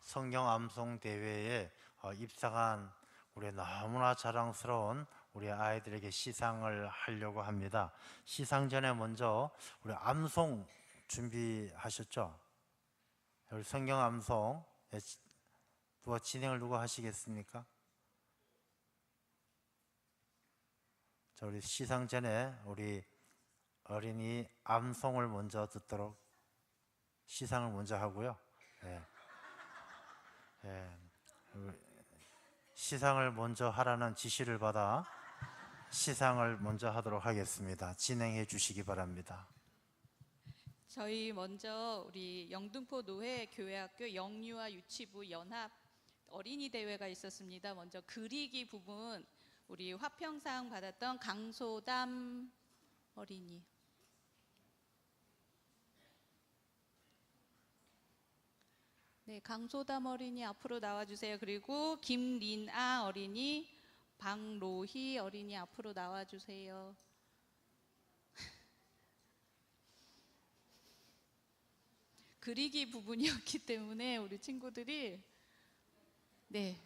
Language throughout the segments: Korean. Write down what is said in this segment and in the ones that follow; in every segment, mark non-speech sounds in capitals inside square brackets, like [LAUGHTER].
성경 암송 대회에 어, 입상한 우리 너무나 자랑스러운 우리 아이들에게 시상을 하려고 합니다. 시상 전에 먼저 우리 암송 준비하셨죠? 우리 성경 암송 누가 진행을 누가 하시겠습니까? 자, 우리 시상 전에 우리 어린이 암송을 먼저 듣도록 시상을 먼저 하고요. 예. 예. 시상을 먼저 하라는 지시를 받아 시상을 먼저 하도록 하겠습니다. 진행해 주시기 바랍니다. 저희 먼저 우리 영등포 노회 교회학교 영유아 유치부 연합 어린이 대회가 있었습니다. 먼저 그리기 부분 우리 화평상 받았던 강소담 어린이 네, 강소담 어린이 앞으로 나와 주세요. 그리고 김린아 어린이, 박로희 어린이 앞으로 나와 주세요. [LAUGHS] 그리기 부분이었기 때문에 우리 친구들이 네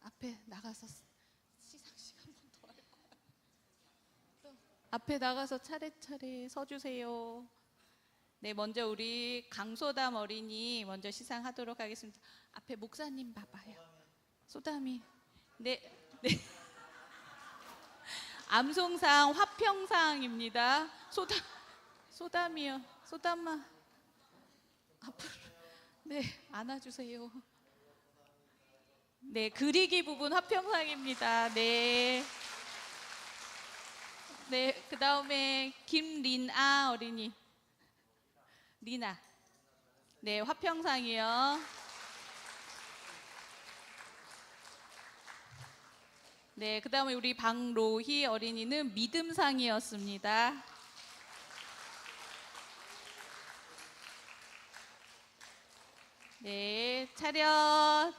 앞에 나가서 시상식 한 번 더 할 거야. 또 앞에 나가서 차례차례 서주세요. 네 먼저 우리 강소담 어린이 먼저 시상하도록 하겠습니다. 앞에 목사님 봐봐요. 소담이 네 네. [LAUGHS] 암송상 화평상입니다. 소담 소담이요. 소담아 앞으로 네 안아주세요. 네 그리기 부분 화평상입니다. 네. 네, 그 다음에 김린아 어린이. 리나. 네, 화평상이요. 네, 그 다음에 우리 박로희 어린이는 믿음상이었습니다. 네, 차렷.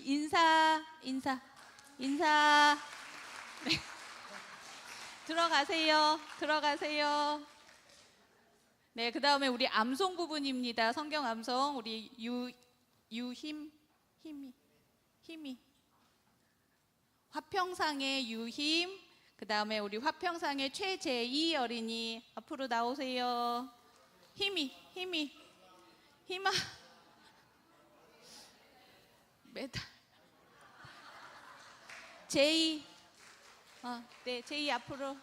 인사, 인사, 인사. 네. 들어가세요. 들어가세요. 네, 그 다음에 우리 암송 부분입니다. 성경 암송 우리 유 유힘 힘이 힘이. 화평상의 유힘 그 다음에 우리 화평상의 최재희 어린이 앞으로 나오세요. 힘이 힘이 힘아. 메달. 제이. 어, 네 제이 앞으로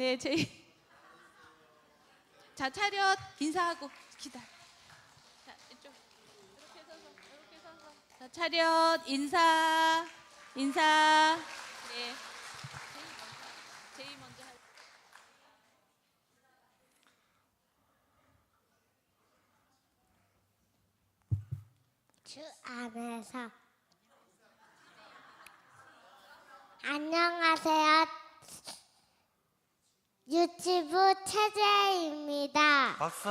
네 제이. [LAUGHS] 자 차렷. 인사하고 기다려 자 이쪽. 이렇게 서서 이렇게 서서. 자 차렷. 인사. 인사. 네. 주 안에서. 안녕하세요. 유튜브 최재입니다. 박수!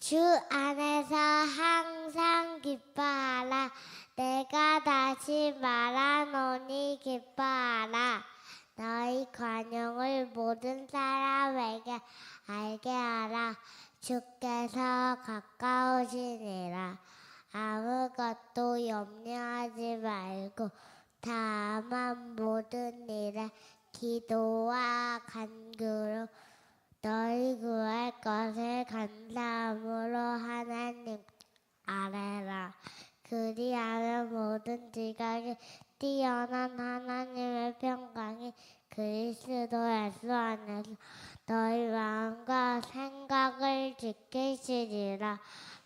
주 안에서 항상 기뻐하라. 내가 다시 말하노니 기뻐하라. 너희 관용을 모든 사람에게 알게 하라. 주께서 가까우시니라. 아무것도 염려하지 말고 다만 모든 일에 기도와 간구로 너희 구할 것을 감사함으로 하나님 아뢰라. 그리하면 모든 지각이 뛰어난 하나님의 평강이 그리스도 예수 안에서 너희 마음과 생각을 지키시리라.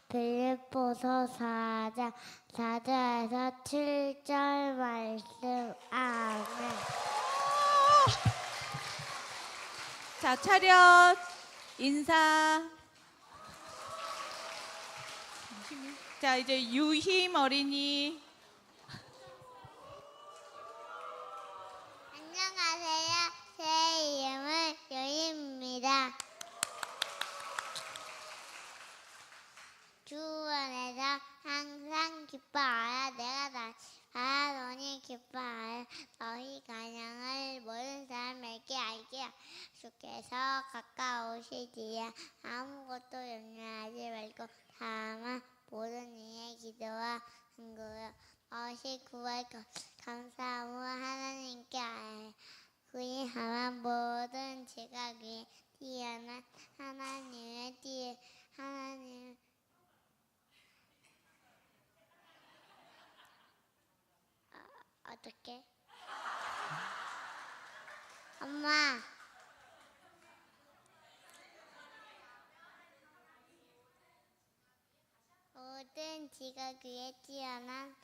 빌립보서 4장 4절에서 7절 말씀 아멘. 자, 차렷, 인사. 자, 이제 유힘 어린이. 안녕하세요. 제 이름은 요입니다. 주원에서 항상 기뻐하여 내가 다 하노니 기뻐하여 너희 가량을 모든 주께서 가까우시지야 아무것도 염려하지 말고 다만 모든 이의 기도와 근거요. 어시 구할 것 감사하고 하나님께 아뢰 그이 하만 모든 지각 위에 뛰어난 하나님의 뛰 하나님 어, 어떻게. 엄마. 모든 지각 위에 뛰어난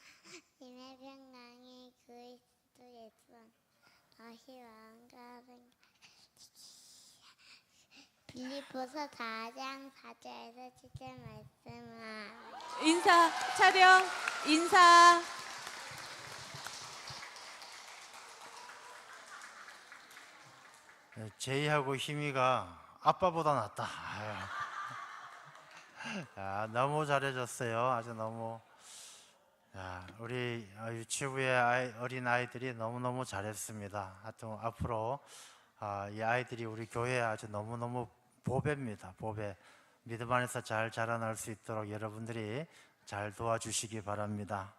님의 평강이 그리스도 예수 다시 왕가는 빌리포서 4장 4절에서 7절 말씀을 인사 촬영 인사 제이하고 희미가 아빠보다 낫다. 야, 너무 잘해줬어요. 아주 너무. 야, 우리 어, 유치부의 아이, 어린 아이들이 너무 너무 잘했습니다. 하여튼 앞으로 아, 이 아이들이 우리 교회에 아주 너무 너무 보배입니다. 보배. 믿음 안에서 잘 자라날 수 있도록 여러분들이 잘 도와주시기 바랍니다.